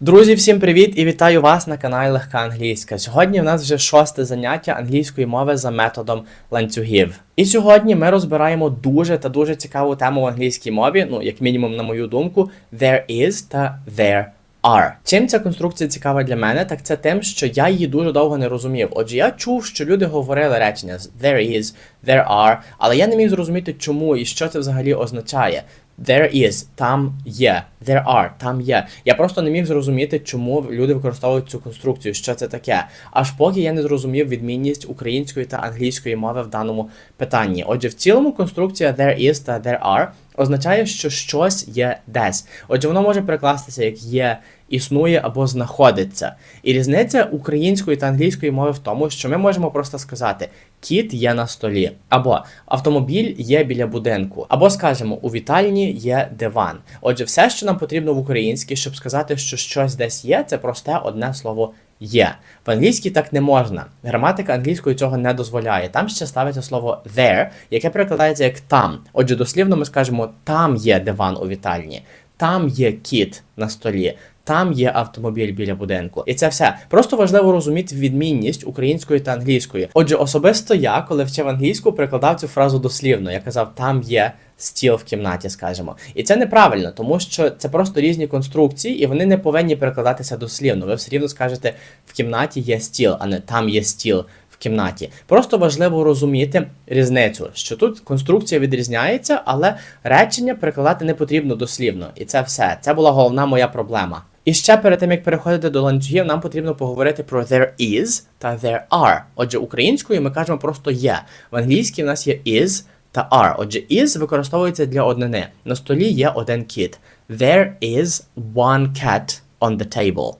Друзі, всім привіт і вітаю вас на каналі Легка Англійська. Сьогодні в нас вже шосте заняття англійської мови за методом ланцюгів. І сьогодні ми розбираємо дуже та дуже цікаву тему в англійській мові, ну як мінімум, на мою думку, there is та there are. Чим ця конструкція цікава для мене, так це тим, що я її дуже довго не розумів. Отже, я чув, що люди говорили речення there is, there are, але я не міг зрозуміти, чому і що це взагалі означає. There is, там є. There are, там є. Я просто не міг зрозуміти, чому люди використовують цю конструкцію, що це таке. Аж поки я не зрозумів відмінність української та англійської мови в даному питанні. Отже, в цілому конструкція there is та there are означає, що щось є десь. Отже, воно може перекластися як є, існує або знаходиться. І різниця української та англійської мови в тому, що ми можемо просто сказати кіт є на столі, або автомобіль є біля будинку, або скажемо, у вітальні є диван. Отже, все, що нам потрібно в українській, щоб сказати, що щось десь є, це просте одне слово. Є в англійській так не можна. Граматика англійської цього не дозволяє. Там ще ставиться слово there, яке перекладається як там. Отже, дослівно ми скажемо там є диван у вітальні, там є кіт на столі, там є автомобіль біля будинку. І це все. Просто важливо розуміти відмінність української та англійської. Отже, особисто я, коли вчив англійську, перекладав цю фразу дослівно. Я казав, там є стіл в кімнаті, скажімо. І це неправильно, тому що це просто різні конструкції, і вони не повинні перекладатися дослівно. Ви все рівно скажете, в кімнаті є стіл, а не там є стіл. В кімнаті просто важливо розуміти різницю, що тут конструкція відрізняється, але речення перекладати не потрібно дослівно, і це все. Це була головна моя проблема. І ще перед тим як переходити до ланцюгів, нам потрібно поговорити про there is та there are. Отже, українською ми кажемо просто є. В англійській в нас є is та are. Отже, is використовується для однини. На столі є один кіт. There is one cat on the table.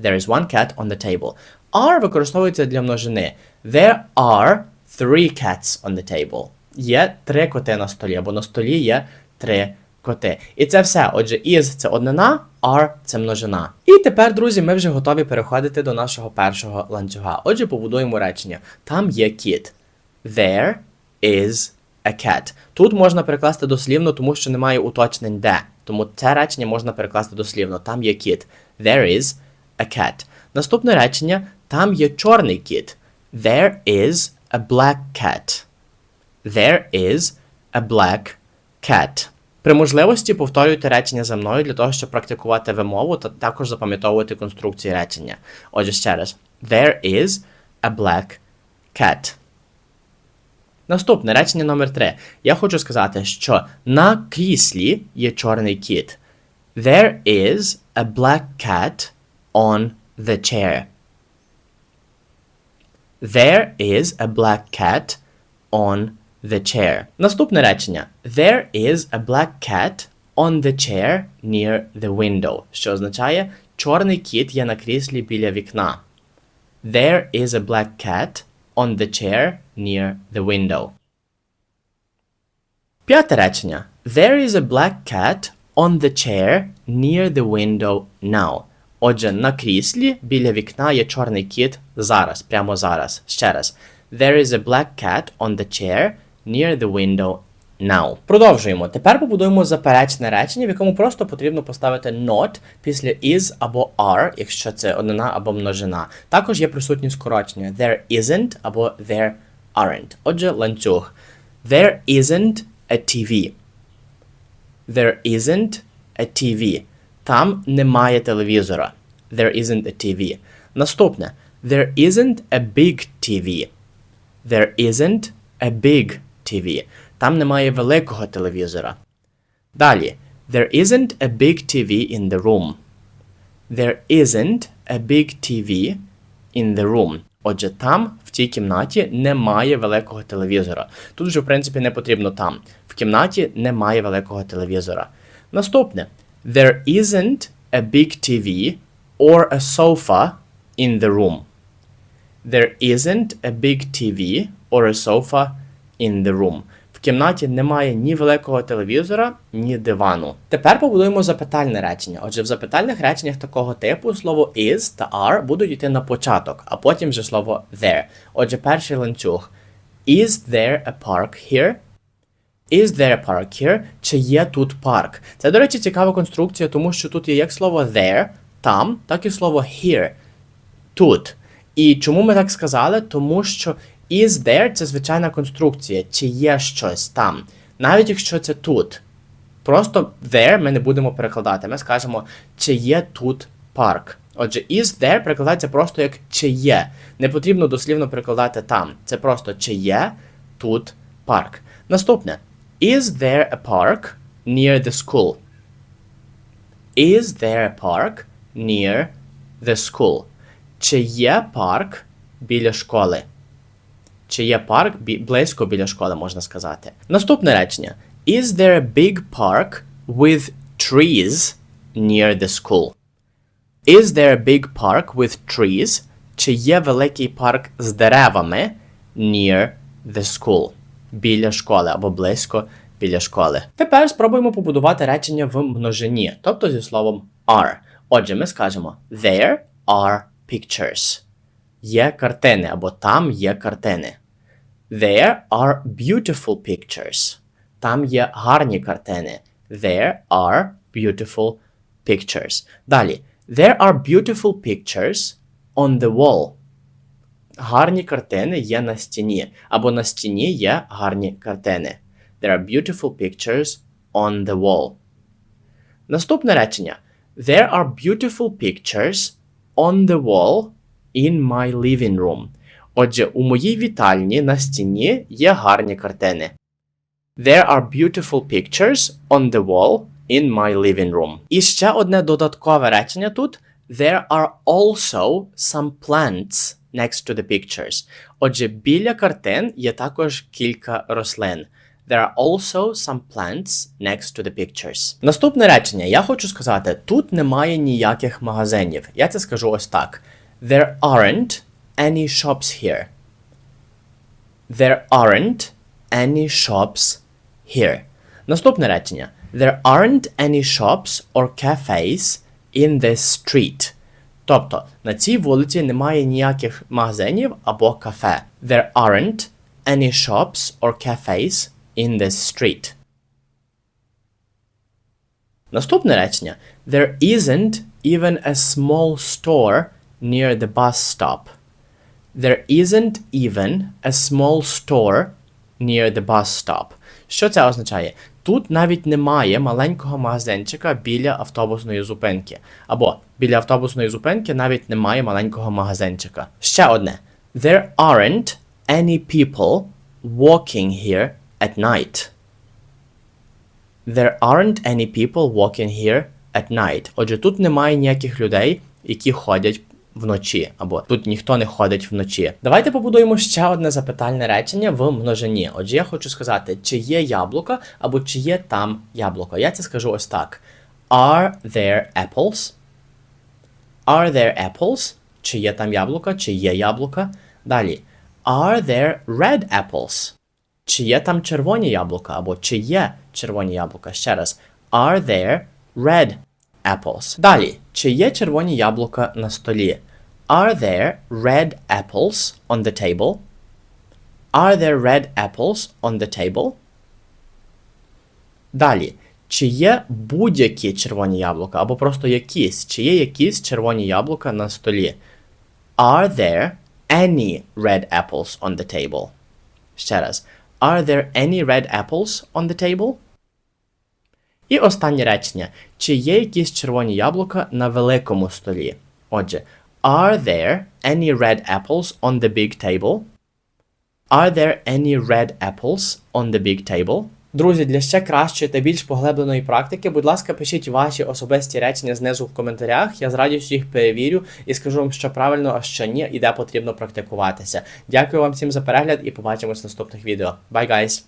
There is one cat on the table. Are використовується для множини. There are three cats on the table. Є три коти на столі, або на столі є три коти. І це все. Отже, is це однина, are це множина. І тепер, друзі, ми вже готові переходити до нашого першого ланцюга. Отже, побудуємо речення. Там є кіт. There is a cat. Тут можна перекласти дослівно, тому що немає уточнень де. Тому це речення можна перекласти дослівно. Там є кіт. There is a cat. Наступне речення там є чорний кіт. There is a black cat. There is a black cat. При можливості повторюйте речення за мною для того, щоб практикувати вимову та також запам'ятовувати конструкції речення. Отже, ще раз. There is a black cat. Наступне речення номер 3. Я хочу сказати, що на кріслі є чорний кіт. There is a black cat on the chair. There is a black cat on the chair. Наступне речення. There is a black cat on the chair near the window. Що означає чорний кіт є на кріслі біля вікна. There is a black cat on the chair near the window. П'яте речення. There is a black cat on the chair near the window now. Отже, на кріслі біля вікна є чорний кіт зараз, прямо зараз. Ще раз. There is a black cat on the chair near the window now. Продовжуємо. Тепер побудуємо заперечне речення, в якому просто потрібно поставити not після is або are, якщо це однина або множина. Також є присутні скорочення. There isn't або there aren't. Отже, ланцюг. There isn't a TV. There isn't a TV. Там немає телевізора. There isn't a TV. Наступне. There isn't a big TV. There isn't a big TV. Там немає великого телевізора. Далі. There isn't a big TV in the room. There isn't a big TV in the room. Отже, там, в цій кімнаті, немає великого телевізора. Тут вже, в принципі, не потрібно там. В кімнаті немає великого телевізора. Наступне. There isn't a big TV or a sofa in the room. There isn't a big TV or a sofa in the room. В кімнаті немає ні великого телевізора, ні дивану. Тепер побудуємо запитальне речення. Отже, в запитальних реченнях такого типу слово is та are будуть йти на початок, а потім вже слово there. Отже, перший ланцюг. Is there a park here? Is there a park here? Чи є тут парк? Це, до речі, цікава конструкція, тому що тут є як слово there, там, так і слово here тут. І чому ми так сказали? Тому що is there це звичайна конструкція, чи є щось там, навіть якщо це тут. Просто there ми не будемо перекладати. Ми скажемо, чи є тут парк. Отже, is there перекладається просто як чи є. Не потрібно дослівно перекладати там. Це просто чи є тут парк. Наступне. Is there a park near the school? Is there a park near the school? Чи є парк біля школи? Чи є парк бі- близько біля школи, можна сказати. Наступне речення. Is there a big park with trees near the school? Is there a big park with trees? Чи є великий парк з деревами near the school? Біля школи або близько біля школи. Тепер спробуємо побудувати речення в множині, тобто зі словом are. Отже, ми скажемо There are pictures. Є картини або там є картини. There are beautiful pictures. Там є гарні картини. There are beautiful pictures. Далі. There are beautiful pictures on the wall. Гарні картини є на стіні. Або на стіні є гарні картини. There are beautiful pictures on the wall. Наступне речення. There are beautiful pictures on the wall in my living room. Отже, у моїй вітальні на стіні є гарні картини. There are beautiful pictures on the wall in my living room. І ще одне додаткове речення тут. There are also some plants next to the pictures. Отже, біля картин є також кілька рослин. There are also some plants next to the pictures. Наступне речення. Я хочу сказати, тут немає ніяких магазинів. Я це скажу ось так. There aren't any shops here. There aren't any shops here. Наступне речення. There aren't any shops or cafes in this street. Тобто, на цій вулиці немає ніяких магазинів або кафе. There aren't any shops or cafes in this street. Наступне речення. There isn't even a small store near the bus stop. There isn't even a small store near the bus stop. Що це означає? Тут навіть немає маленького магазинчика біля автобусної зупинки. Або біля автобусної зупинки навіть немає маленького магазинчика. Ще одне. There aren't any people walking here at night. There aren't any people walking here at night. Отже, тут немає ніяких людей, які ходять вночі, або тут ніхто не ходить вночі. Давайте побудуємо ще одне запитальне речення в множині. Отже, я хочу сказати, чи є яблука, або чи є там яблуко. Я це скажу ось так: Are there apples? Are there apples? Чи є там яблука, чи є яблука? Далі. Are there red apples? Чи є там червоні яблука, або чи є червоні яблука? Ще раз. Are there red apples? Далі. Чи є червоні яблука на столі? Are there red apples on the table? Are there red apples on the table? Далі. Чи є будь-які червоні яблука, або просто якісь? Чи є якісь червоні яблука на столі? Are there any red apples on the table? Ще раз. Are there any red apples on the table? І останнє речення. Чи є якісь червоні яблука на великому столі? Отже, are there any red apples on the big table? Are there any red apples on the big table? Друзі, для ще кращої та більш поглибленої практики, будь ласка, пишіть ваші особисті речення знизу в коментарях. Я з радістю їх перевірю і скажу вам, що правильно, а що ні, і де потрібно практикуватися. Дякую вам всім за перегляд і побачимось в наступних відео. Bye, guys!